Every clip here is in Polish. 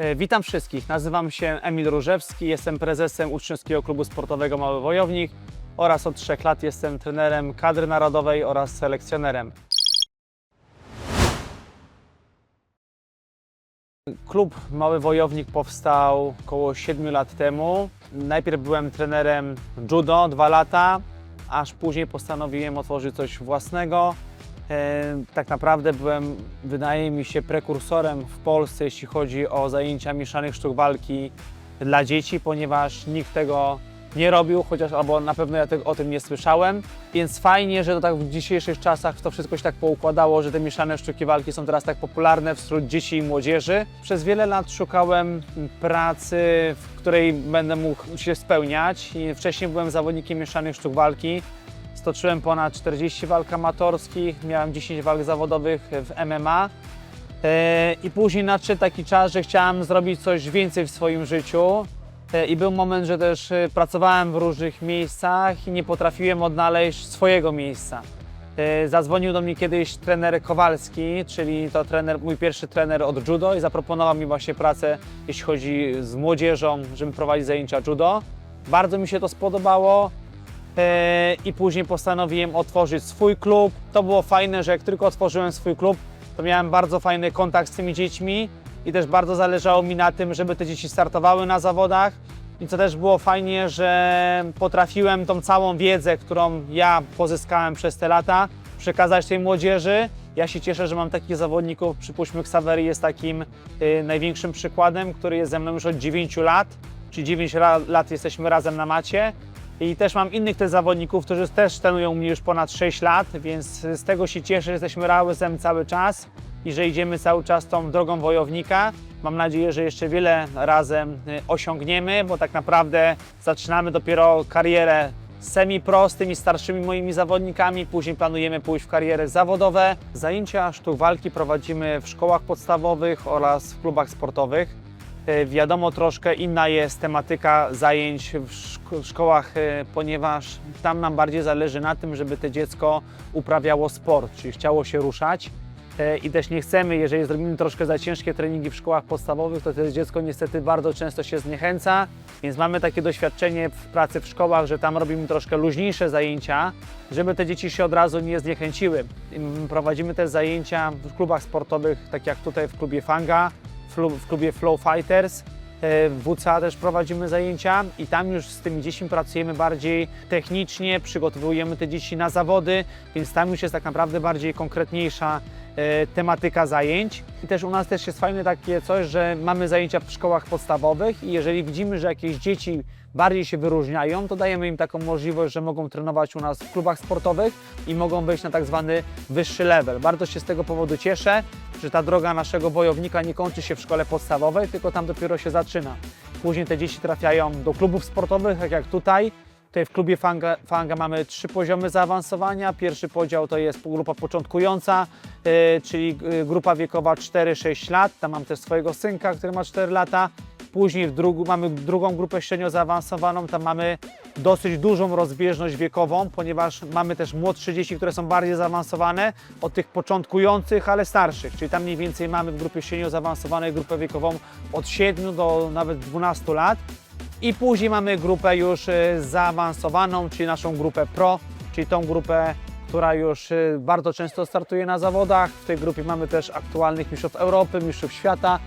E, Witam wszystkich. Nazywam się Emil Różewski, jestem prezesem Uczniowskiego Klubu Sportowego Mały Wojownik oraz od trzech lat jestem trenerem kadry narodowej oraz selekcjonerem. Klub Mały Wojownik powstał około 7 lat temu. Najpierw byłem trenerem judo 2 lata, aż później postanowiłem otworzyć coś własnego. E, Tak naprawdę byłem, wydaje mi się, prekursorem w Polsce, jeśli chodzi o zajęcia mieszanych sztuk walki dla dzieci, ponieważ nikt tego nie robił, chociaż albo na pewno ja tego, o tym nie słyszałem. Więc fajnie, że to tak w dzisiejszych czasach to wszystko się tak poukładało, że te mieszane sztuki walki są teraz tak popularne wśród dzieci i młodzieży. Przez wiele lat szukałem pracy, w której będę mógł się spełniać. Wcześniej byłem zawodnikiem mieszanych sztuk walki. Stoczyłem ponad 40 walk amatorskich, miałem 10 walk zawodowych w MMA. E, I później nadszedł taki czas, że chciałem zrobić coś więcej w swoim życiu. E, I był moment, że też e, pracowałem w różnych miejscach i nie potrafiłem odnaleźć swojego miejsca. Zadzwonił do mnie kiedyś trener Kowalski, czyli to trener, mój pierwszy trener od judo i zaproponował mi właśnie pracę, jeśli chodzi z młodzieżą, żeby prowadzić zajęcia judo. Bardzo mi się to spodobało. E, i później postanowiłem otworzyć swój klub. To było fajne, że jak tylko otworzyłem swój klub, to miałem bardzo fajny kontakt z tymi dziećmi i też bardzo zależało mi na tym, żeby te dzieci startowały na zawodach. I co też było fajnie, że potrafiłem tą całą wiedzę, którą ja pozyskałem przez te lata, przekazać tej młodzieży. Ja się cieszę, że mam takich zawodników. Przypuśćmy, Xavery jest takim y, największym przykładem, który jest ze mną już od 9 lat, czyli 9 ra- lat jesteśmy razem na macie. I też mam innych też zawodników, którzy też trenują mnie już ponad 6 lat, więc z tego się cieszę, że jesteśmy razem cały czas i że idziemy cały czas tą drogą wojownika. Mam nadzieję, że jeszcze wiele razem y, osiągniemy, bo tak naprawdę zaczynamy dopiero karierę semi-pro z tymi starszymi moimi zawodnikami, później planujemy pójść w karierę zawodowe. Zajęcia sztuk walki prowadzimy w szkołach podstawowych oraz w klubach sportowych. E, Wiadomo, troszkę inna jest tematyka zajęć w szko- w szkołach, e, ponieważ tam nam bardziej zależy na tym, żeby to dziecko uprawiało sport, czyli chciało się ruszać. E, I też nie chcemy, jeżeli zrobimy troszkę za ciężkie treningi w szkołach podstawowych, to to dziecko niestety bardzo często się zniechęca, więc mamy takie doświadczenie w pracy w szkołach, że tam robimy troszkę luźniejsze zajęcia, żeby te dzieci się od razu nie zniechęciły. Prowadzimy też zajęcia w klubach sportowych, tak jak tutaj w klubie Fanga, w klubie Flow Fighters. E, W WCA też prowadzimy zajęcia i tam już z tymi dziećmi pracujemy bardziej technicznie, przygotowujemy te dzieci na zawody, więc tam już jest tak naprawdę bardziej konkretniejsza e, tematyka zajęć. I też u nas też jest fajne takie coś, że mamy zajęcia w szkołach podstawowych i jeżeli widzimy, że jakieś dzieci bardziej się wyróżniają, to dajemy im taką możliwość, że mogą trenować u nas w klubach sportowych i mogą wejść na tak zwany wyższy level. Bardzo się z tego powodu cieszę, że ta droga naszego wojownika nie kończy się w szkole podstawowej, tylko tam dopiero się zaczyna. Później te dzieci trafiają do klubów sportowych, tak jak tutaj. Tutaj w klubie Fanga, Fanga mamy trzy poziomy zaawansowania. Pierwszy podział to jest grupa początkująca, yy, czyli yy, grupa wiekowa 4-6 lat. Tam mam też swojego synka, który ma 4 lata. Później w drugu, mamy drugą grupę średnio zaawansowaną, tam mamy dosyć dużą rozbieżność wiekową, ponieważ mamy też młodsze dzieci, które są bardziej zaawansowane od tych początkujących, ale starszych. Czyli tam mniej więcej mamy w grupie średnio zaawansowanej grupę wiekową od 7 do nawet 12 lat. I później mamy grupę już e, zaawansowaną, czyli naszą grupę pro, czyli tą grupę, która już e, bardzo często startuje na zawodach. W tej grupie mamy też aktualnych mistrzów Europy, mistrzów świata,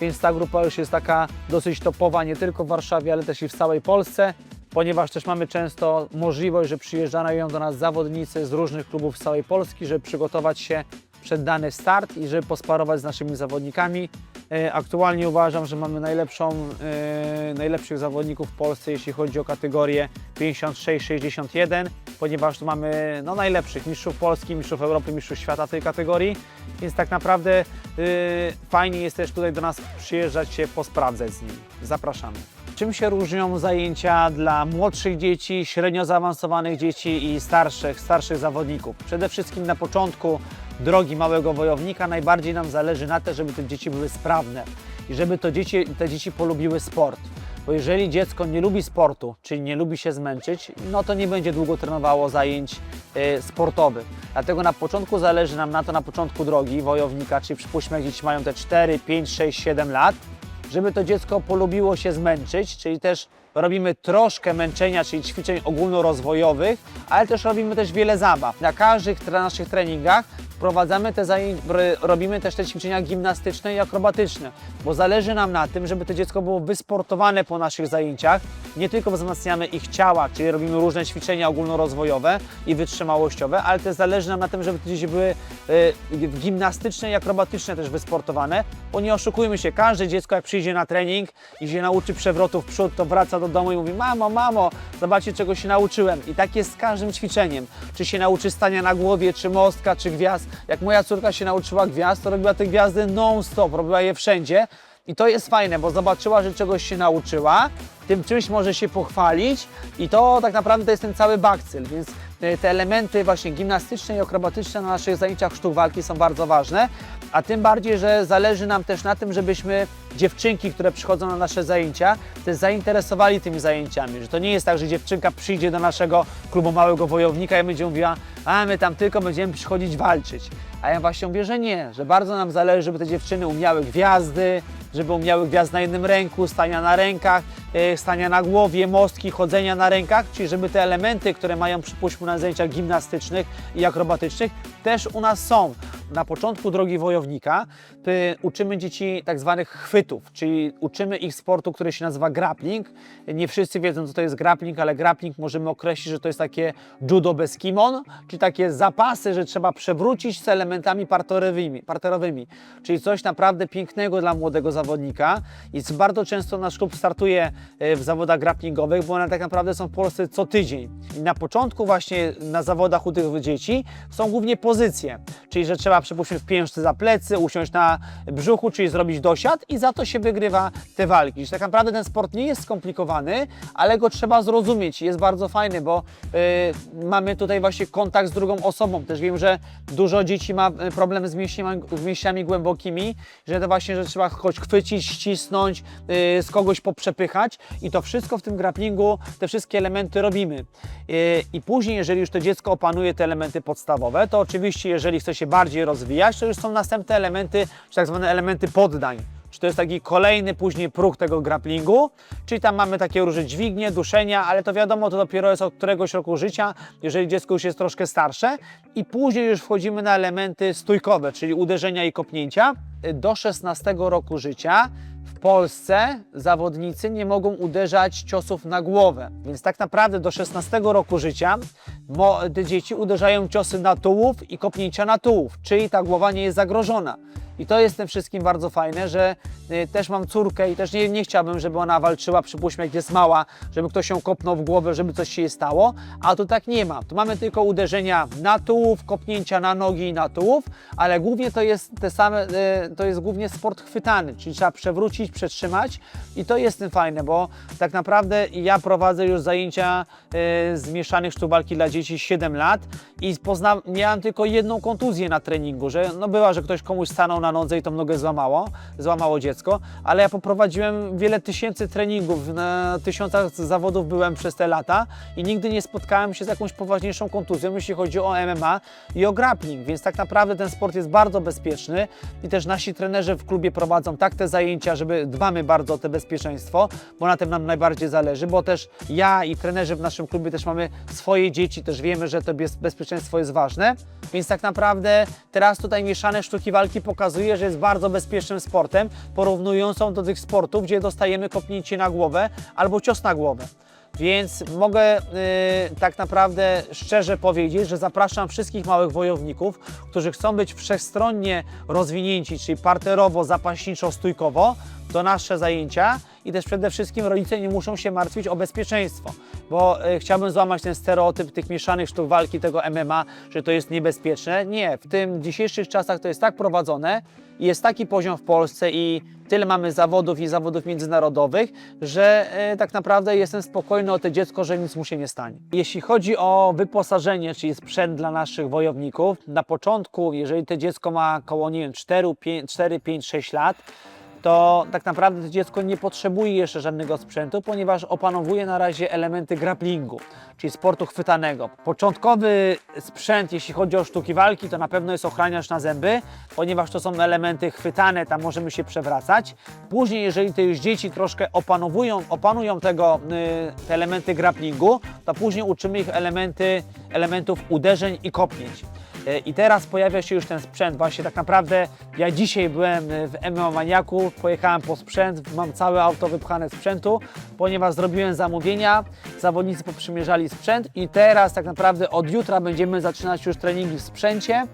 więc ta grupa już jest taka dosyć topowa nie tylko w Warszawie, ale też i w całej Polsce, ponieważ też mamy często możliwość, że przyjeżdżają do nas zawodnicy z różnych klubów z całej Polski, żeby przygotować się przed dany start i żeby posparować z naszymi zawodnikami. E, Aktualnie uważam, że mamy najlepszą, e, najlepszych zawodników w Polsce, jeśli chodzi o kategorię 56-61, ponieważ tu mamy no, najlepszych mistrzów Polski, mistrzów Europy, mistrzów świata w tej kategorii, więc tak naprawdę e, fajnie jest też tutaj do nas przyjeżdżać się posprawdzać z nimi. Zapraszamy. Czym się różnią zajęcia dla młodszych dzieci, średnio zaawansowanych dzieci i starszych, starszych zawodników? Przede wszystkim na początku drogi małego wojownika najbardziej nam zależy na tym, żeby te dzieci były sprawne i żeby to dzieci, te dzieci polubiły sport. Bo jeżeli dziecko nie lubi sportu, czyli nie lubi się zmęczyć, no to nie będzie długo trenowało zajęć y, sportowych. Dlatego na początku zależy nam na to, na początku drogi wojownika, czyli przypuśćmy, jak dzieci mają te 4, 5, 6, 7 lat, żeby to dziecko polubiło się zmęczyć, czyli też robimy troszkę męczenia, czyli ćwiczeń ogólnorozwojowych, ale też robimy też wiele zabaw. Na każdych naszych treningach wprowadzamy te zajęcia, robimy też te ćwiczenia gimnastyczne i akrobatyczne, bo zależy nam na tym, żeby to dziecko było wysportowane po naszych zajęciach. Nie tylko wzmacniamy ich ciała, czyli robimy różne ćwiczenia ogólnorozwojowe i wytrzymałościowe, ale też zależy nam na tym, żeby te dzieci były e, gimnastyczne i akrobatyczne też wysportowane, bo nie oszukujmy się, każde dziecko jak przyjdzie na trening i się nauczy przewrotu w przód, to wraca do domu i mówi mamo, mamo, zobaczcie czego się nauczyłem. I tak jest z każdym ćwiczeniem. Czy się nauczy stania na głowie, czy mostka, czy gwiazd. Jak moja córka się nauczyła gwiazd, to robiła te gwiazdy non-stop, robiła je wszędzie. I to jest fajne, bo zobaczyła, że czegoś się nauczyła, tym czymś może się pochwalić i to tak naprawdę to jest ten cały bakcyl, więc te elementy właśnie gimnastyczne i akrobatyczne na naszych zajęciach sztuk walki są bardzo ważne, a tym bardziej, że zależy nam też na tym, żebyśmy dziewczynki, które przychodzą na nasze zajęcia, też zainteresowali tymi zajęciami, że to nie jest tak, że dziewczynka przyjdzie do naszego klubu Małego Wojownika i będzie mówiła, a my tam tylko będziemy przychodzić walczyć. A ja właśnie mówię, że nie, że bardzo nam zależy, żeby te dziewczyny umiały gwiazdy, żeby umiały gwiazd na jednym ręku, stania na rękach, e, stania na głowie, mostki, chodzenia na rękach, czyli żeby te elementy, które mają przypuśćmy na zajęciach gimnastycznych i akrobatycznych, też u nas są. Na początku drogi wojownika uczymy dzieci tak zwanych chwytów, czyli uczymy ich sportu, który się nazywa grappling. Nie wszyscy wiedzą, co to jest grappling, ale grappling możemy określić, że to jest takie judo bez kimon, czyli takie zapasy, że trzeba przewrócić z elementami parterowymi, parterowymi czyli coś naprawdę pięknego dla młodego zawodnika. I bardzo często nasz klub startuje e, w zawodach grapplingowych, bo one tak naprawdę są w Polsce co tydzień. I na początku właśnie na zawodach u tych dzieci są głównie pozycje, czyli że trzeba przypuśćmy w pięszce za plecy, usiąść na brzuchu, czyli zrobić dosiad i za to się wygrywa te walki. Czyli tak naprawdę ten sport nie jest skomplikowany, ale go trzeba zrozumieć. Jest bardzo fajny, bo y, mamy tutaj właśnie kontakt z drugą osobą. Też wiem, że dużo dzieci ma y, problemy z mięśniami, z mięśniami głębokimi, że to właśnie, że trzeba choć chwycić, ścisnąć, y, z kogoś poprzepychać i to wszystko w tym grapplingu, te wszystkie elementy robimy. I później, jeżeli już to dziecko opanuje te elementy podstawowe, to oczywiście, jeżeli chce się bardziej rozwijać, to już są następne elementy, czy tak zwane elementy poddań. Czy to jest taki kolejny później próg tego grapplingu, czyli tam mamy takie różne dźwignie, duszenia, ale to wiadomo, to dopiero jest od któregoś roku życia, jeżeli dziecko już jest troszkę starsze i później już wchodzimy na elementy stójkowe, czyli uderzenia i kopnięcia. Do 16 roku życia Polsce zawodnicy nie mogą uderzać ciosów na głowę, więc tak naprawdę do 16 roku życia te dzieci uderzają ciosy na tułów i kopnięcia na tułów, czyli ta głowa nie jest zagrożona. I to jest tym wszystkim bardzo fajne, że y, też mam córkę i też nie, nie chciałbym, żeby ona walczyła, przypuśćmy jak jest mała, żeby ktoś ją kopnął w głowę, żeby coś się jej stało, a tu tak nie ma. Tu mamy tylko uderzenia na tułów, kopnięcia na nogi i na tułów, ale głównie to jest te same, y, to jest głównie sport chwytany, czyli trzeba przewrócić, przetrzymać i to jest tym fajne, bo tak naprawdę ja prowadzę już zajęcia y, z mieszanych sztuk walki dla dzieci 7 lat i pozna, miałem tylko jedną kontuzję na treningu, że no była, że ktoś komuś stanął na nodze i tą nogę złamało, złamało dziecko, ale ja poprowadziłem wiele tysięcy treningów, na tysiącach zawodów byłem przez te lata i nigdy nie spotkałem się z jakąś poważniejszą kontuzją, jeśli chodzi o MMA i o grappling, więc tak naprawdę ten sport jest bardzo bezpieczny i też nasi trenerzy w klubie prowadzą tak te zajęcia, żeby dbamy bardzo o to bezpieczeństwo, bo na tym nam najbardziej zależy, bo też ja i trenerzy w naszym klubie też mamy swoje dzieci, też wiemy, że to bez- bezpieczeństwo jest ważne, więc tak naprawdę teraz tutaj mieszane sztuki walki pokazuje, że jest bardzo bezpiecznym sportem, porównującą do tych sportów, gdzie dostajemy kopnięcie na głowę albo cios na głowę. Więc mogę y, tak naprawdę szczerze powiedzieć, że zapraszam wszystkich małych wojowników, którzy chcą być wszechstronnie rozwinięci, czyli parterowo, zapaśniczo, stójkowo, do nasze zajęcia i też przede wszystkim rodzice nie muszą się martwić o bezpieczeństwo, bo y, chciałbym złamać ten stereotyp tych mieszanych sztuk walki, tego MMA, że to jest niebezpieczne. Nie, w tym dzisiejszych czasach to jest tak prowadzone jest taki poziom w Polsce i tyle mamy zawodów i zawodów międzynarodowych, że y, tak naprawdę jestem spokojny o to dziecko, że nic mu się nie stanie. Jeśli chodzi o wyposażenie, czyli sprzęt dla naszych wojowników, na początku, jeżeli to dziecko ma około, nie wiem, 4, 5, 4 5, 6 lat, to tak naprawdę to dziecko nie potrzebuje jeszcze żadnego sprzętu, ponieważ opanowuje na razie elementy grapplingu, czyli sportu chwytanego. Początkowy sprzęt, jeśli chodzi o sztuki walki, to na pewno jest ochraniacz na zęby, ponieważ to są elementy chwytane, tam możemy się przewracać. Później, jeżeli te już dzieci troszkę opanowują, opanują tego, y, te elementy grapplingu, to później uczymy ich elementy, elementów uderzeń i kopnięć. E, I teraz pojawia się już ten sprzęt. Właśnie tak naprawdę ja dzisiaj byłem e, w MMA Maniaku, pojechałem po sprzęt, mam całe auto wypchane sprzętu, ponieważ zrobiłem zamówienia, zawodnicy poprzymierzali sprzęt i teraz tak naprawdę od jutra będziemy zaczynać już treningi w sprzęcie.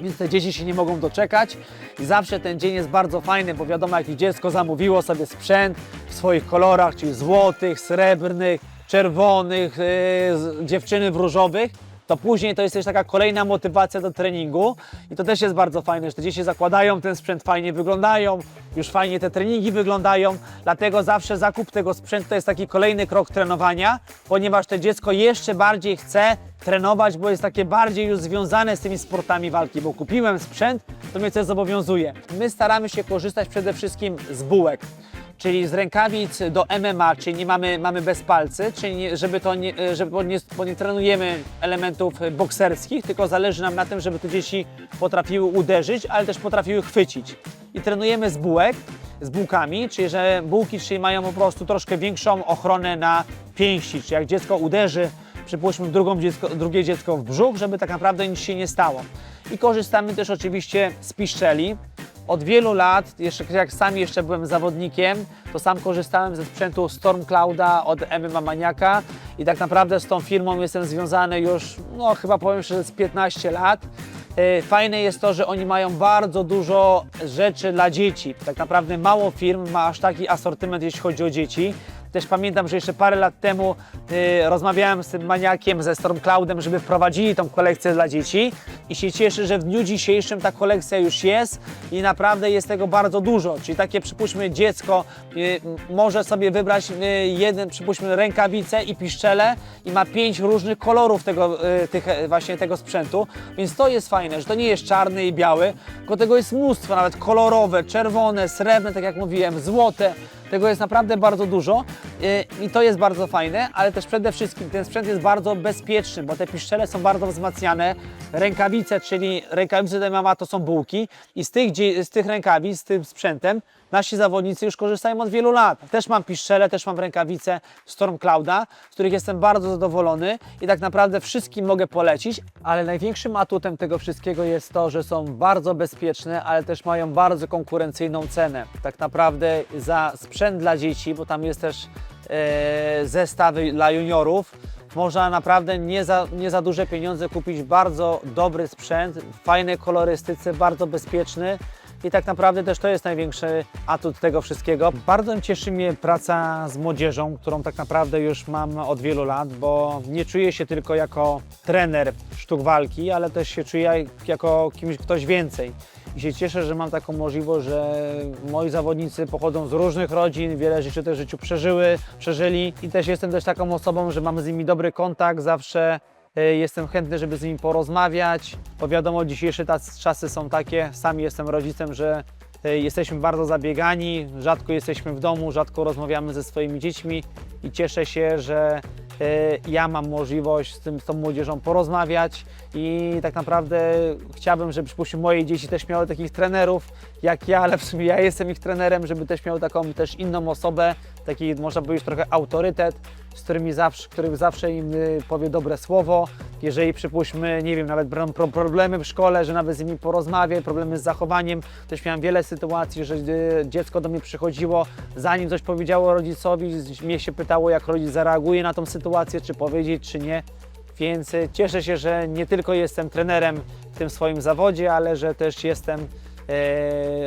Więc te dzieci się nie mogą doczekać i zawsze ten dzień jest bardzo fajny, bo wiadomo, jak dziecko zamówiło sobie sprzęt w swoich kolorach, czyli złotych, srebrnych, czerwonych, yy, dziewczyny w różowych, to później to jest też taka kolejna motywacja do treningu i to też jest bardzo fajne, że te dzieci zakładają ten sprzęt, fajnie wyglądają, już fajnie te treningi wyglądają, dlatego zawsze zakup tego sprzętu to jest taki kolejny krok trenowania, ponieważ to dziecko jeszcze bardziej chce trenować, bo jest takie bardziej już związane z tymi sportami walki, bo kupiłem sprzęt, to mnie coś zobowiązuje. My staramy się korzystać przede wszystkim z bułek czyli z rękawic do MMA, czyli nie mamy, mamy bez palcy, czyli nie, żeby to nie, żeby, bo, nie, bo nie trenujemy elementów bokserskich, tylko zależy nam na tym, żeby te dzieci potrafiły uderzyć, ale też potrafiły chwycić. I trenujemy z bułek, z bułkami, czyli że bułki czyli mają po prostu troszkę większą ochronę na pięści, czyli jak dziecko uderzy, przypuśćmy drugą dziecko, drugie dziecko w brzuch, żeby tak naprawdę nic się nie stało. I korzystamy też oczywiście z piszczeli, od wielu lat, jeszcze jak sam jeszcze byłem zawodnikiem, to sam korzystałem ze sprzętu Storm Clouda od MMA Maniaka i tak naprawdę z tą firmą jestem związany już, no chyba powiem szczerze, z 15 lat. E, Fajne jest to, że oni mają bardzo dużo rzeczy dla dzieci. Tak naprawdę mało firm ma aż taki asortyment, jeśli chodzi o dzieci. Też pamiętam, że jeszcze parę lat temu y, rozmawiałem z tym maniakiem ze Stormcloudem, żeby wprowadzili tą kolekcję dla dzieci i się cieszę, że w dniu dzisiejszym ta kolekcja już jest i naprawdę jest tego bardzo dużo. Czyli takie przypuśćmy dziecko y, może sobie wybrać y, jeden, przypuśćmy rękawicę i piszczele i ma pięć różnych kolorów tego, y, tych, e, właśnie tego sprzętu, więc to jest fajne, że to nie jest czarny i biały, tylko tego jest mnóstwo, nawet kolorowe, czerwone, srebrne, tak jak mówiłem, złote. Tego jest naprawdę bardzo dużo yy, i to jest bardzo fajne, ale też przede wszystkim ten sprzęt jest bardzo bezpieczny, bo te piszczele są bardzo wzmacniane. Rękawice, czyli rękawice do MMA to są bułki i z tych, z tych rękawic, z tym sprzętem nasi zawodnicy już korzystają od wielu lat. Też mam piszczele, też mam rękawice Storm Clouda, z których jestem bardzo zadowolony i tak naprawdę wszystkim mogę polecić, ale największym atutem tego wszystkiego jest to, że są bardzo bezpieczne, ale też mają bardzo konkurencyjną cenę. Tak naprawdę za sprzęt dla dzieci, bo tam jest też e, zestawy dla juniorów, można naprawdę nie za, nie za duże pieniądze kupić bardzo dobry sprzęt, w fajnej kolorystyce, bardzo bezpieczny. I tak naprawdę też to jest największy atut tego wszystkiego. Bardzo cieszy mnie praca z młodzieżą, którą tak naprawdę już mam od wielu lat, bo nie czuję się tylko jako trener sztuk walki, ale też się czuję jako kimś, ktoś więcej. I się cieszę, że mam taką możliwość, że moi zawodnicy pochodzą z różnych rodzin, wiele rzeczy też w życiu przeżyły, przeżyli i też jestem też taką osobą, że mamy z nimi dobry kontakt, zawsze jestem chętny, żeby z nimi porozmawiać, bo wiadomo, dzisiejsze czasy są takie, sami jestem rodzicem, że e, jesteśmy bardzo zabiegani, rzadko jesteśmy w domu, rzadko rozmawiamy ze swoimi dziećmi. I cieszę się, że e, ja mam możliwość z, tym, z tą młodzieżą porozmawiać. I tak naprawdę chciałbym, żeby przypuśćmy moje dzieci też miały takich trenerów jak ja, ale w sumie ja jestem ich trenerem, żeby też miały taką też inną osobę, taki można powiedzieć trochę autorytet, z którymi zawsze, który zawsze im y, powie dobre słowo. Jeżeli przypuśćmy, nie wiem, nawet problemy w szkole, że nawet z nimi porozmawię, problemy z zachowaniem. Też miałem wiele sytuacji, że y, dziecko do mnie przychodziło, zanim coś powiedziało rodzicowi, mnie się pytało, jak rodzic zareaguje na tą sytuację, czy powiedzieć, czy nie. Więc y, cieszę się, że nie tylko jestem trenerem w tym swoim zawodzie, ale że też jestem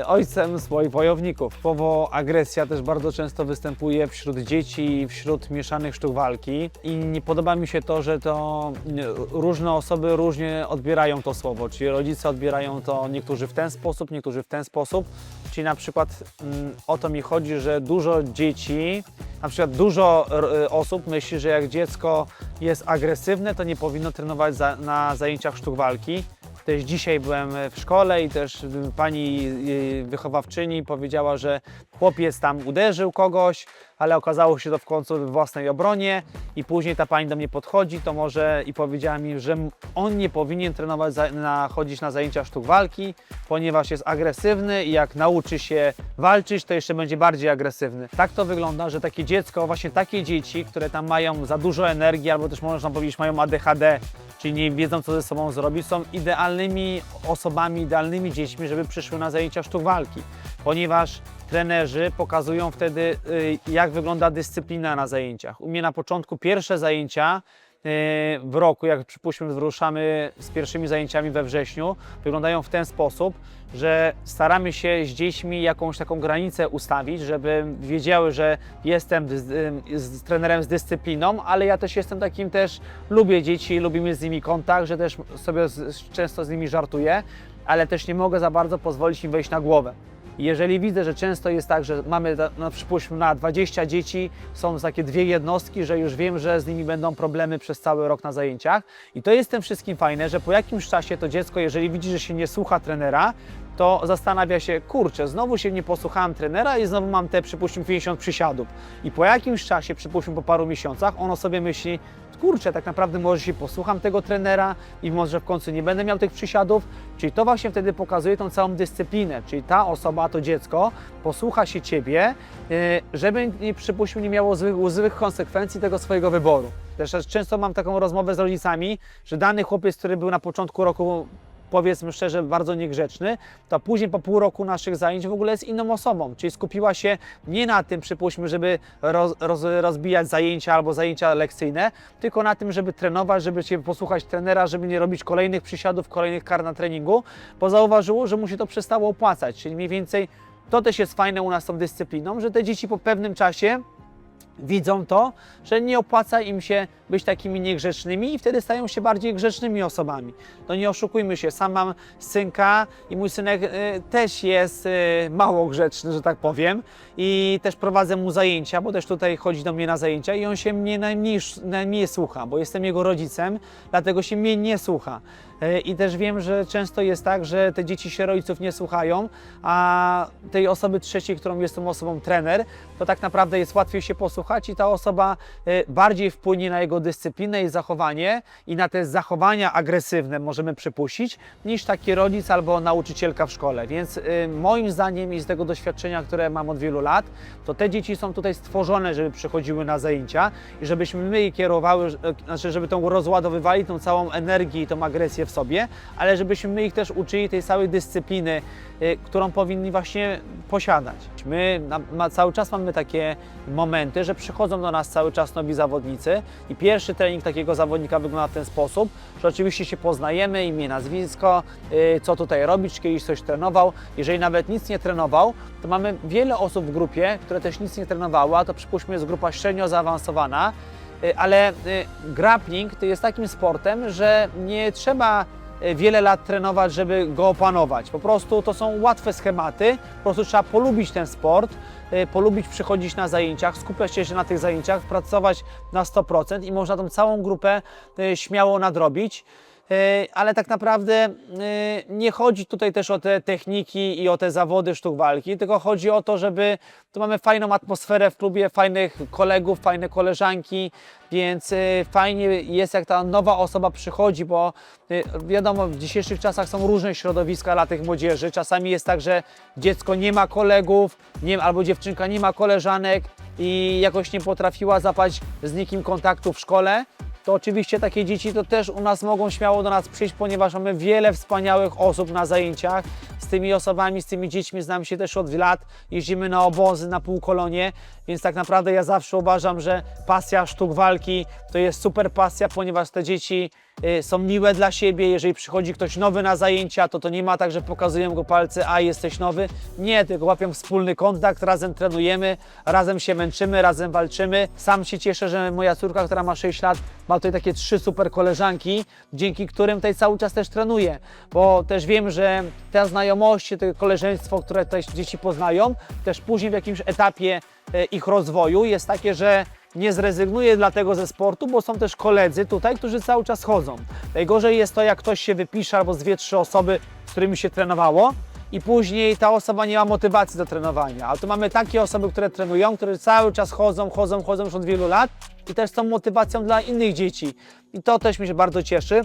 ojcem swoich wojowników. Słowo agresja też bardzo często występuje wśród dzieci i wśród mieszanych sztuk walki. I nie podoba mi się to, że to nie, różne osoby różnie odbierają to słowo, czyli rodzice odbierają to niektórzy w ten sposób, niektórzy w ten sposób, czyli na przykład mm, o to mi chodzi, że dużo dzieci, na przykład dużo r- osób myśli, że jak dziecko jest agresywne, to nie powinno trenować za, na zajęciach sztuk walki, Też dzisiaj byłem w szkole i też pani y, wychowawczyni powiedziała, że chłopiec tam uderzył kogoś, ale okazało się to w końcu w własnej obronie i później ta pani do mnie podchodzi, to może i powiedziała mi, że on nie powinien trenować, na, chodzić na zajęcia sztuk walki, ponieważ jest agresywny i jak nauczy się walczyć, to jeszcze będzie bardziej agresywny. Tak to wygląda, że takie dziecko, właśnie takie dzieci, które tam mają za dużo energii albo też można powiedzieć mają ADHD, czyli nie wiedzą co ze sobą zrobić, są idealnymi osobami, idealnymi dziećmi, żeby przyszły na zajęcia sztuk walki, ponieważ trenerzy pokazują wtedy, y, jak wygląda dyscyplina na zajęciach. U mnie na początku pierwsze zajęcia y, w roku, jak przypuśćmy wyruszamy z pierwszymi zajęciami we wrześniu, wyglądają w ten sposób, że staramy się z dziećmi jakąś taką granicę ustawić, żeby wiedziały, że jestem z, y, z trenerem z dyscypliną, ale ja też jestem takim też, lubię dzieci, lubię mieć z nimi kontakt, że też sobie z, często z nimi żartuję, ale też nie mogę za bardzo pozwolić im wejść na głowę. Jeżeli widzę, że często jest tak, że mamy na- na przypuśćmy na 20 dzieci, są takie dwie jednostki, że już wiem, że z nimi będą problemy przez cały rok na zajęciach. I to jest tym wszystkim fajne, że po jakimś czasie to dziecko, jeżeli widzi, że się nie słucha trenera, to zastanawia się, kurczę, znowu się nie posłuchałem trenera i znowu mam te, przypuśćmy, 50 przysiadów. I po jakimś czasie, przypuśćmy po paru miesiącach, ono sobie myśli, kurczę, tak naprawdę może się posłucham tego trenera i może w końcu nie będę miał tych przysiadów. Czyli to właśnie wtedy pokazuje tą całą dyscyplinę, czyli ta osoba, to dziecko posłucha się Ciebie, yy, żeby, nie, nie miało złych, złych konsekwencji tego swojego wyboru. Też często mam taką rozmowę z rodzicami, że dany chłopiec, który był na początku roku powiedzmy szczerze, bardzo niegrzeczny, to później po pół roku naszych zajęć w ogóle jest inną osobą, czyli skupiła się nie na tym, przypuśćmy, żeby roz, roz, rozbijać zajęcia albo zajęcia lekcyjne, tylko na tym, żeby trenować, żeby się posłuchać trenera, żeby nie robić kolejnych przysiadów, kolejnych kar na treningu, bo zauważyło, że mu się to przestało opłacać, czyli mniej więcej to też jest fajne u nas tą dyscypliną, że te dzieci po pewnym czasie widzą to, że nie opłaca im się być takimi niegrzecznymi i wtedy stają się bardziej grzecznymi osobami. To nie oszukujmy się, sam mam synka i mój synek y, też jest y, mało grzeczny, że tak powiem i też prowadzę mu zajęcia, bo też tutaj chodzi do mnie na zajęcia i on się mnie najmniej, najmniej słucha, bo jestem jego rodzicem, dlatego się mnie nie słucha. Y, I też wiem, że często jest tak, że te dzieci się rodziców nie słuchają, a tej osoby trzeciej, którą jest tą osobą trener, to tak naprawdę jest łatwiej się posłuchać i ta osoba y, bardziej wpłynie na jego dyscyplinę i zachowanie i na te zachowania agresywne możemy przypuścić, niż taki rodzic albo nauczycielka w szkole. Więc y, moim zdaniem i z tego doświadczenia, które mam od wielu lat, to te dzieci są tutaj stworzone, żeby przychodziły na zajęcia i żebyśmy my je kierowały, znaczy żeby tą rozładowywali tą całą energię i tą agresję w sobie, ale żebyśmy my ich też uczyli tej całej dyscypliny, y, którą powinni właśnie posiadać. My na, ma, cały czas mamy takie momenty, że przychodzą do nas cały czas nowi zawodnicy i pierwszy trening takiego zawodnika wygląda w ten sposób, że oczywiście się poznajemy, imię, nazwisko, y, co tutaj robić, czy kiedyś coś trenował. Jeżeli nawet nic nie trenował, to mamy wiele osób w grupie, które też nic nie trenowały, a to przypuśćmy jest grupa średnio zaawansowana, ale y, grappling to jest takim sportem, że nie trzeba y, wiele lat trenować, żeby go opanować. Po prostu to są łatwe schematy, po prostu trzeba polubić ten sport, y, polubić przychodzić na zajęciach, skupiać się na tych zajęciach, pracować na 100% i można tą całą grupę y, śmiało nadrobić. Y, Ale tak naprawdę y, nie chodzi tutaj też o te techniki i o te zawody sztuk walki, tylko chodzi o to, żeby tu mamy fajną atmosferę w klubie, fajnych kolegów, fajne koleżanki, więc y, fajnie jest jak ta nowa osoba przychodzi, bo wiadomo, w dzisiejszych czasach są różne środowiska dla tych młodzieży. Czasami jest tak, że dziecko nie ma kolegów, nie, albo dziewczynka nie ma koleżanek i jakoś nie potrafiła zapaść z nikim kontaktu w szkole to oczywiście takie dzieci to też u nas mogą śmiało do nas przyjść, ponieważ mamy wiele wspaniałych osób na zajęciach. Z tymi osobami, z tymi dziećmi znam się też od lat. Jeździmy na obozy, na półkolonie, więc tak naprawdę ja zawsze uważam, że pasja sztuk walki to jest super pasja, ponieważ te dzieci są miłe dla siebie. Jeżeli przychodzi ktoś nowy na zajęcia, to to nie ma tak, że pokazują go palce, a jesteś nowy. Nie, tylko łapią wspólny kontakt, razem trenujemy, razem się męczymy, razem walczymy. Sam się cieszę, że moja córka, która ma 6 lat, ma tutaj takie trzy super koleżanki, dzięki którym tutaj cały czas też trenuje, bo też wiem, że te znajomości, to koleżeństwo, które te dzieci poznają, też później w jakimś etapie e, ich rozwoju jest takie, że nie zrezygnuję dlatego ze sportu, bo są też koledzy tutaj, którzy cały czas chodzą. Najgorzej jest to, jak ktoś się wypisze albo dwie, trzy osoby, z którymi się trenowało i później ta osoba nie ma motywacji do trenowania. A tu mamy takie osoby, które trenują, które cały czas chodzą, chodzą, chodzą już od wielu lat i też są motywacją dla innych dzieci. I to też mi się bardzo cieszy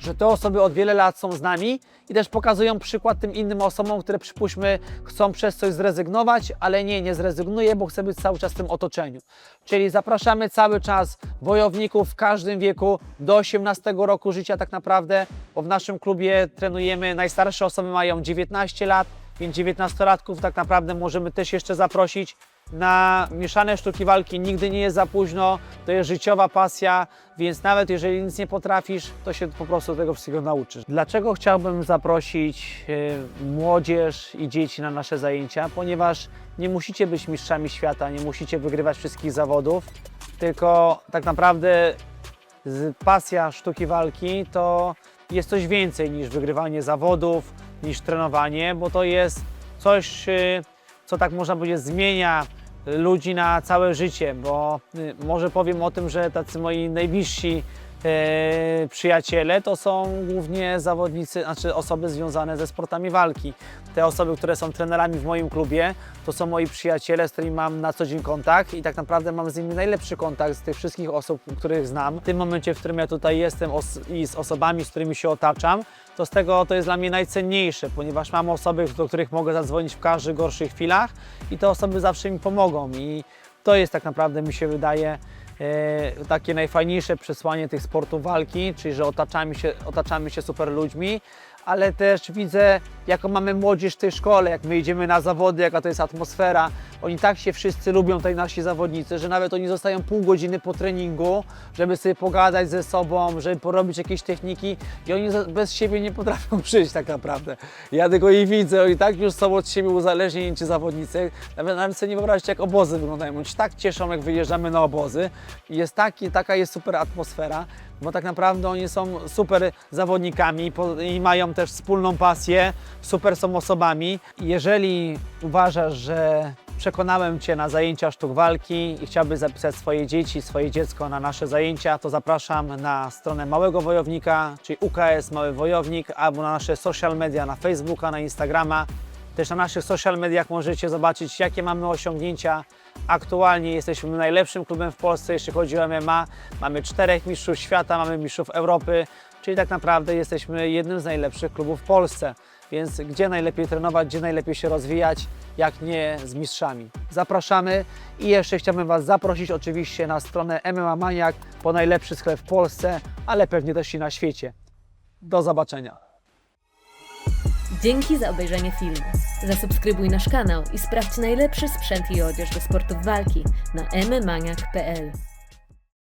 że te osoby od wiele lat są z nami i też pokazują przykład tym innym osobom, które przypuśćmy chcą przez coś zrezygnować, ale nie, nie zrezygnuję, bo chcę być cały czas w tym otoczeniu. Czyli zapraszamy cały czas wojowników w każdym wieku do 18 roku życia tak naprawdę, bo w naszym klubie trenujemy, najstarsze osoby mają 19 lat, więc 19-latków tak naprawdę możemy też jeszcze zaprosić na mieszane sztuki walki nigdy nie jest za późno, to jest życiowa pasja, więc nawet jeżeli nic nie potrafisz, to się po prostu tego wszystkiego nauczysz. Dlaczego chciałbym zaprosić e, młodzież i dzieci na nasze zajęcia? Ponieważ nie musicie być mistrzami świata, nie musicie wygrywać wszystkich zawodów, tylko tak naprawdę pasja sztuki walki to jest coś więcej niż wygrywanie zawodów, niż trenowanie, bo to jest coś, y, co tak można powiedzieć zmienia ludzi na całe życie, bo y, może powiem o tym, że tacy moi najbliżsi e, przyjaciele to są głównie zawodnicy, znaczy osoby związane ze sportami walki. Te osoby, które są trenerami w moim klubie, to są moi przyjaciele, z którymi mam na co dzień kontakt i tak naprawdę mam z nimi najlepszy kontakt z tych wszystkich osób, których znam. W tym momencie, w którym ja tutaj jestem i z osobami, z którymi się otaczam, to z tego to jest dla mnie najcenniejsze, ponieważ mam osoby, do których mogę zadzwonić w każdych gorszych chwilach i te osoby zawsze mi pomogą. I to jest tak naprawdę, mi się wydaje, e, takie najfajniejsze przesłanie tych sportów walki, czyli że otaczamy się, otaczamy się super ludźmi, ale też widzę, jaką mamy młodzież w tej szkole, jak my idziemy na zawody, jaka to jest atmosfera. Oni tak się wszyscy lubią, tutaj nasi zawodnicy, że nawet oni zostają pół godziny po treningu, żeby sobie pogadać ze sobą, żeby porobić jakieś techniki i oni bez siebie nie potrafią przyjść tak naprawdę. Ja tylko ich widzę, oni tak już są od siebie uzależnieni ci zawodnicy. Nawet, nawet sobie nie wyobraźcie, jak obozy wyglądają. Oni się tak cieszą, jak wyjeżdżamy na obozy i jest taki, taka jest super atmosfera, bo tak naprawdę oni są super zawodnikami i mają też wspólną pasję, super są osobami. Jeżeli uważasz, że przekonałem Cię na zajęcia sztuk walki i chciałbyś zapisać swoje dzieci, swoje dziecko na nasze zajęcia, to zapraszam na stronę Małego Wojownika, czyli UKS Mały Wojownik, albo na nasze social media, na Facebooka, na Instagrama. Też na naszych social mediach możecie zobaczyć, jakie mamy osiągnięcia. Aktualnie jesteśmy najlepszym klubem w Polsce, jeśli chodzi o MMA. Mamy czterech mistrzów świata, mamy mistrzów Europy, czyli tak naprawdę jesteśmy jednym z najlepszych klubów w Polsce. Więc gdzie najlepiej trenować, gdzie najlepiej się rozwijać, jak nie z mistrzami. Zapraszamy i jeszcze chciałbym Was zaprosić oczywiście na stronę MMA Maniak po najlepszy sklep w Polsce, ale pewnie też i na świecie. Do zobaczenia. Dzięki za obejrzenie filmu. Zasubskrybuj nasz kanał i sprawdź najlepszy sprzęt i odzież do sportów walki na mmaniak.pl.